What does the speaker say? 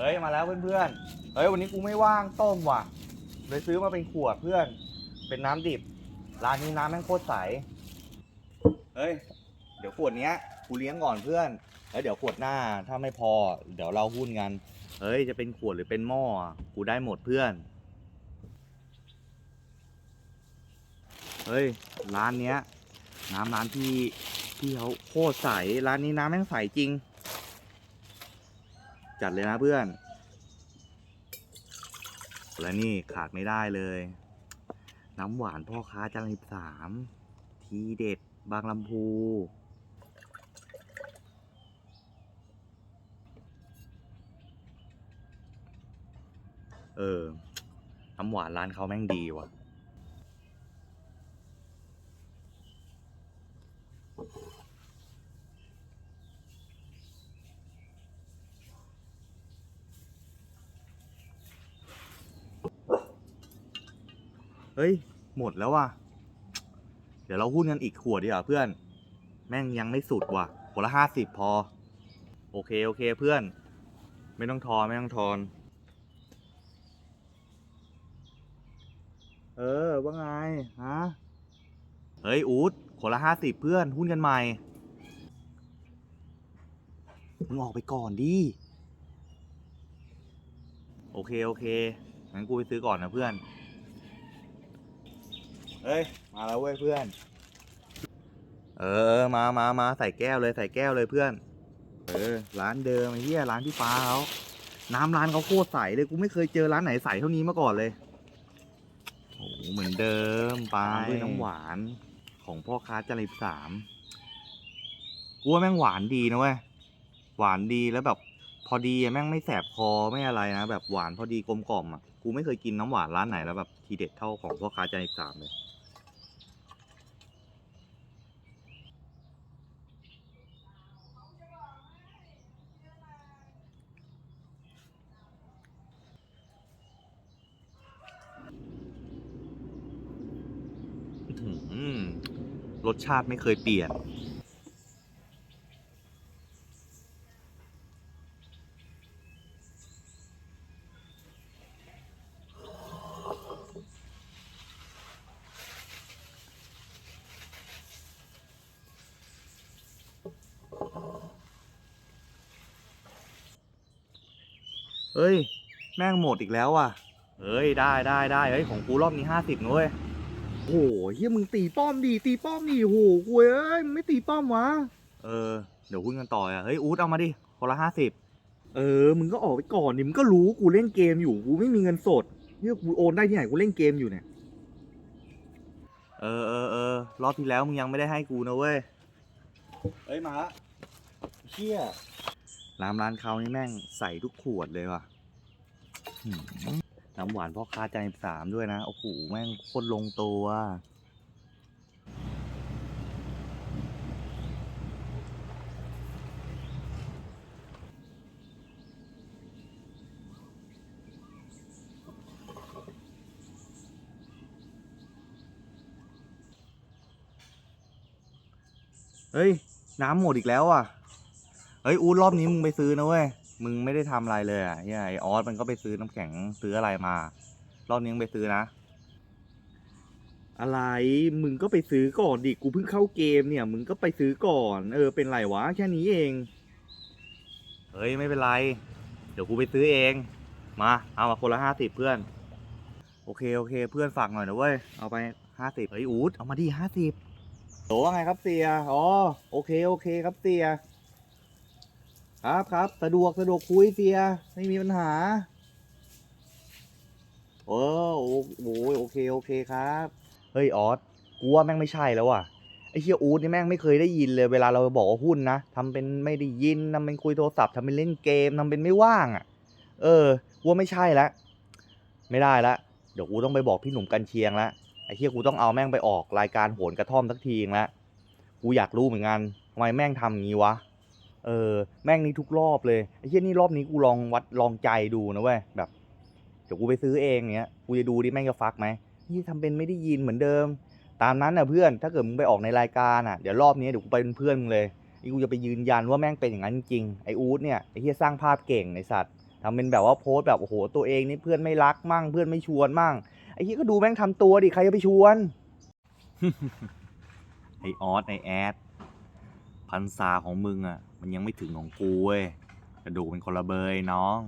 เฮ้ยมาแล้วเพื่อนๆ เฮ้ยวันนี้กูไม่ว่างต้มว่ะ เลยซื้อมาเป็นขวดเพื่อน เป็นน้ำดิบ ร้านนี้น้ำแม่งโคตรใส เฮ้ย เดี๋ยวขวดเนี้ยกูเลี้ยงก่อนเพื่อน แล้วเดี๋ยวขวดหน้าถ้าไม่พอ เดี๋ยวเราหุ้นกัน เฮ้ยจะเป็นขวดหรือเป็นหม้ออะกูได้หมดเพื่อน เฮ้ยร้านเนี้ย น้ำร้านที่ที่เขาโคตรใส ร้านนี้น้ำแม่งใสจริง จัดเลยนะเพื่อน และนี่ขาดไม่ได้เลย น้ำหวานพ่อค้าจันทร์สิบสามทีเด็ดบางลำพูเออ น้ำหวานร้านเขาแม่งดีว่ะ เฮ้ย หมดแล้วว่ะ เดี๋ยวเราหุ้นกันอีกขวดดีกว่าเพื่อน แม่งยังไม่สุดว่ะขวดละห้าสิบพอ โอเคโอเคเพื่อน ไม่ต้องทอนไม่ต้องทอน เออ ว่าไง ฮะ เฮ้ย อูดขวดละห้าสิบเพื่อน หุ้นกันใหม่ มึงออกไปก่อนดิ โอเคโอเค งั้นกูไปซื้อก่อนนะเพื่อน เฮ้ย มาแล้วเว้ยเพื่อน เออ มามามาใส่แก้วเลยใส่แก้วเลยเพื่อน เออ ร้านเดิมไอ้เหี้ยร้านที่ฟ้าเขาน้ำร้านเขาโคตรใสเลย กูไม่เคยเจอร้านไหนใสเท่านี้มาก่อนเลย โอ้โหเหมือนเดิมไปด้วยน้ำหวานของพ่อค้าจริตสามกูว่าแม่งหวานดีนะเว้ย หวานดีแล้วแบบพอดีอะแม่งไม่แสบคอไม่อะไรนะ แบบหวานพอดีกลมกล่อมอะ กูไม่เคยกินน้ำหวานร้านไหนแล้วแบบทีเด็ดเท่าของพ่อค้าจริตสามเลย รสชาติไม่เคยเปลี่ยน เฮ้ย แม่งหมดอีกแล้วอะ เฮ้ย ได้ได้ได้เฮ้ย ของกูรอบนี้ห้าสิบนุ้ย โอ้โหเฮียมึงตีป้อมดีตีป้อมดีโอ้โหกูเอ้ยมึงไม่ตีป้อมวะเออเดี๋ยวหุ้นกันต่ออะเฮ้ยอูดเอามาดิคนละห้าสิบเออมึงก็ออกไปก่อนดิมึงก็รู้กูเล่นเกมอยู่กูไม่มีเงินสดเนี่ยกูโอนได้ที่ไหนกูเล่นเกมอยู่เนี่ยเออเออเออรอบที่แล้วมึงยังไม่ได้ให้กูนะเว้ยเฮ้ยมาละเชี่ยร้านร้านเขานี่แม่งใส่ทุกขวดเลยว่ะหืม น้ำหวานพ่อค้าใจสามด้วยนะ โอ้โห แม่งโคตรลงตัว เฮ้ย น้ำหมดอีกแล้วอะ เฮ้ย อูดรอบนี้มึงไปซื้อนะเว้ย มึงไม่ได้ทำอะไรเลยอะเฮียไอออสมันก็ไปซื้อน้ำแข็งซื้ออะไรมา รอบนี้มึงไปซื้อนะ อะไร มึงก็ไปซื้อก่อนดิ กูเพิ่งเข้าเกมเนี่ย มึงก็ไปซื้อก่อน เออ เป็นไรวะ แค่นี้เอง เฮ้ยไม่เป็นไร เดี๋ยวกูไปซื้อเอง มา เอามาคนละห้าสิบเพื่อน โอเคโอเค เพื่อนฝากหน่อยนะเว้ย เอาไปห้าสิบเฮ้ยอูดเอามาดิห้าสิบโหว่าไงครับเสีย อ๋อ โอเคโอเคครับเสีย ครับครับสะดวกสะดวกคุยเสีย ไม่มีปัญหาโอ้โอ้โหโอเคโอเคครับ เฮ้ยออสกูว่าแม่งไม่ใช่แล้วว่ะไอ้เฮียอูดนี่แม่งไม่เคยได้ยินเลยเวลาเราบอกว่าหุ้นนะทำเป็นไม่ได้ยินทำเป็นคุยโทรศัพท์ทำเป็นเล่นเกมทำเป็นไม่ว่างอะ เออกูว่าไม่ใช่ละไม่ได้ละเดี๋ยวกูต้องไปบอกพี่หนุ่มกันเชียงละไอ้เฮียกูต้องเอาแม่งไปออกรายการโหนกระท่อมสักทีงละกูอยากรู้เหมือนกันทำไมแม่งทำงนี้วะ เออแม่งนี่ทุกรอบเลยไอ้เหี้ยนี่รอบนี้กูลองวัดลองใจดูนะเว้ยแบบเดี๋ยวกูไปซื้อเองเนี้ยกูจะดูดิแม่งจะฟักไหมนี่ทำเป็นไม่ได้ยินเหมือนเดิม ตามนั้นนะเพื่อนถ้าเกิดมึงไปออกในรายการอะเดี๋ยวรอบนี้เดี๋ยวกูไปเป็นเพื่อนมึงเลยไอ้กูจะไปยืนยันว่าแม่งเป็นอย่างนั้นจริงไอ้อู๊ดเนี่ยไอ้เหี้ยสร้างภาพเก่งไอ้สัตว์ทำเป็นแบบว่าโพสต์แบบโอ้โหตัวเองนี่เพื่อนไม่รักมั่งเพื่อนไม่ชวนมั่งไอ้เหี้ยก็ดูแม่งทำตัวดิใครจะไปชวนไอออสไอแอด พันษาของมึงอะ มันยังไม่ถึงของกูเว้ยกระดูกเป็นคนละเบยน้อง